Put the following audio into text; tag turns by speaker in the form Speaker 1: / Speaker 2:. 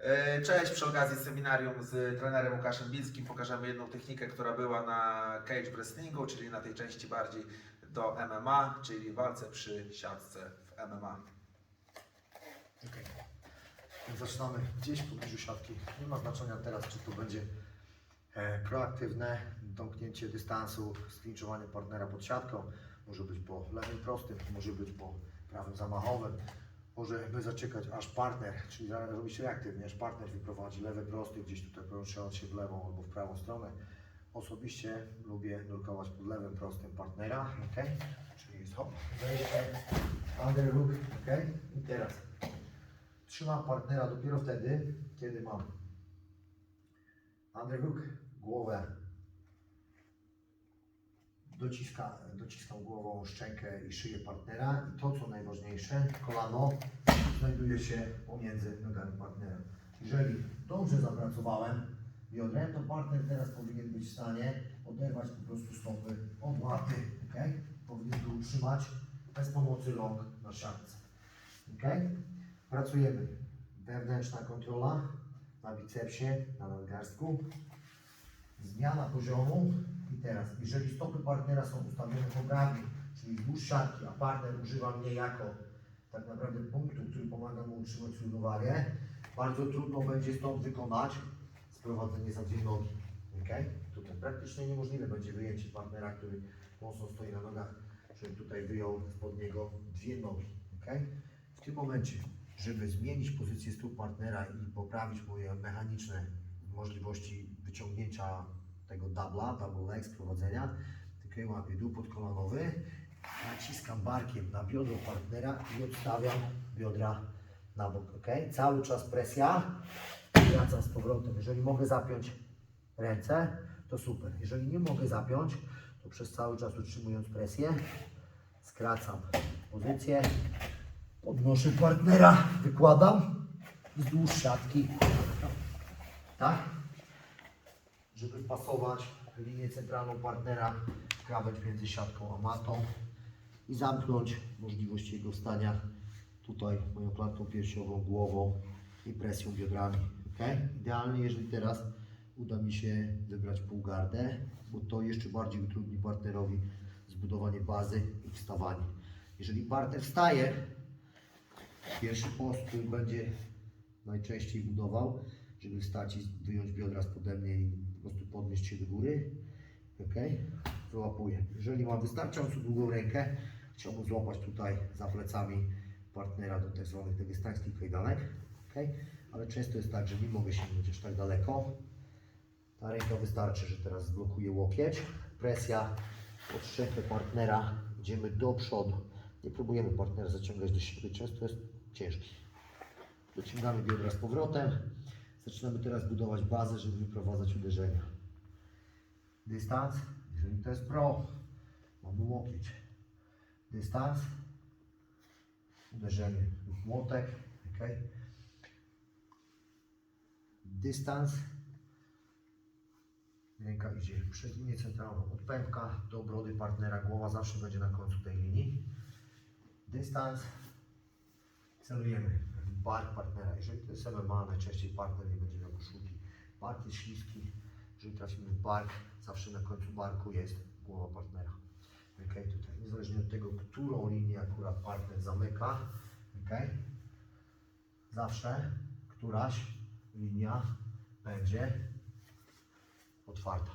Speaker 1: E, Cześć, przy okazji seminarium z trenerem Łukaszem Bilskim pokażemy jedną technikę, która była na cage wrestlingu, czyli na tej części bardziej do MMA, czyli walce przy siatce w MMA.
Speaker 2: Więc zaczynamy gdzieś w pobliżu siatki. Nie ma znaczenia teraz, czy to będzie e, proaktywne domknięcie dystansu, sklinczowanie partnera pod siatką. Może być po lewym prostym, może być po prawym zamachowym. Możemy zaczekać aż partner, czyli robić reaktywnie, aż partner wyprowadzi lewy prosty, gdzieś tutaj poruszając się w lewą albo w prawą stronę. Osobiście lubię nurkować pod lewym prostym partnera, ok? Czyli jest hop, wejście, under hook, ok? I teraz trzymam partnera dopiero wtedy, kiedy mam underhook, głowę, dociska, dociskam głową szczękę i szyję partnera i to co najważniejsze, kolano znajduje się pomiędzy nogami partnera. Jeżeli dobrze zapracowałem biodrem, to partner teraz powinien być w stanie oderwać po prostu stopy od łaty, ok? Powinien to utrzymać bez pomocy rąk na siatce. ok? Pracujemy. Wewnętrzna kontrola na bicepsie, na nadgarstku. Zmiana poziomu. Teraz, jeżeli stopy partnera są ustawione poprawnie, czyli wzdłuż siatki, a partner używa mnie jako tak naprawdę punktu, który pomaga mu utrzymać równowagę, bardzo trudno będzie stąd wykonać sprowadzenie za dwie nogi. ok? Tutaj praktycznie niemożliwe będzie wyjęcie partnera, który mocno stoi na nogach, żeby tutaj wyjął spod niego dwie nogi. ok? W tym momencie żeby zmienić pozycję stóp partnera i poprawić moje mechaniczne możliwości wyciągnięcia tego dubla, double leg sprowadzenia, tylko łapię dół podkolanowy, naciskam barkiem na biodro partnera i odstawiam biodra na bok, ok? Cały czas presja, wracam z powrotem. Jeżeli mogę zapiąć ręce, to super. Jeżeli nie mogę zapiąć, to przez cały czas utrzymując presję, skracam pozycję, Podnoszę partnera, wykładam wzdłuż siatki. Tak? Żeby wpasować linię centralną partnera, krawędź między siatką a matą i zamknąć możliwość jego wstania tutaj moją klatką piersiową, głową i presją biodrami. ok? Idealnie, jeżeli teraz uda mi się wybrać półgardę, bo to jeszcze bardziej utrudni partnerowi zbudowanie bazy i wstawanie. Jeżeli partner wstaje, Pierwszy post, który będzie najczęściej budował, żeby wstać i wyjąć biodra spode mnie i po prostu podnieść się do góry. Ok? Wyłapuję. Jeżeli mam wystarczająco długą rękę, chciałbym złapać tutaj za plecami partnera do tak zwanych dagestańskich kajdanek. Ok? Ale często jest tak, że nie mogę sięgnąć aż tak daleko. Ta ręka wystarczy, że teraz zblokuję łokieć. Presja pod szczękę partnera. Idziemy do przodu. Nie próbujemy partnera zaciągać do siebie. Często jest ciężki. Dociągamy biodra z powrotem. Zaczynamy teraz budować bazę, żeby wyprowadzać uderzenia. Dystans, jeżeli to jest pro, mamy łokieć. Dystans, uderzenie lub młotek, ok. Dystans, ręka idzie przez linię centralną od pępka do brody partnera, głowa zawsze będzie na końcu tej linii. Dystans, celujemy bark partnera. Jeżeli to jest MMA, najczęściej partner nie będzie miał koszulki. Bark jest śliski. Jeżeli trafimy w bark, zawsze na końcu barku jest głowa partnera. Ok, tutaj niezależnie od tego, którą linię akurat partner zamyka, ok, zawsze któraś linia będzie otwarta.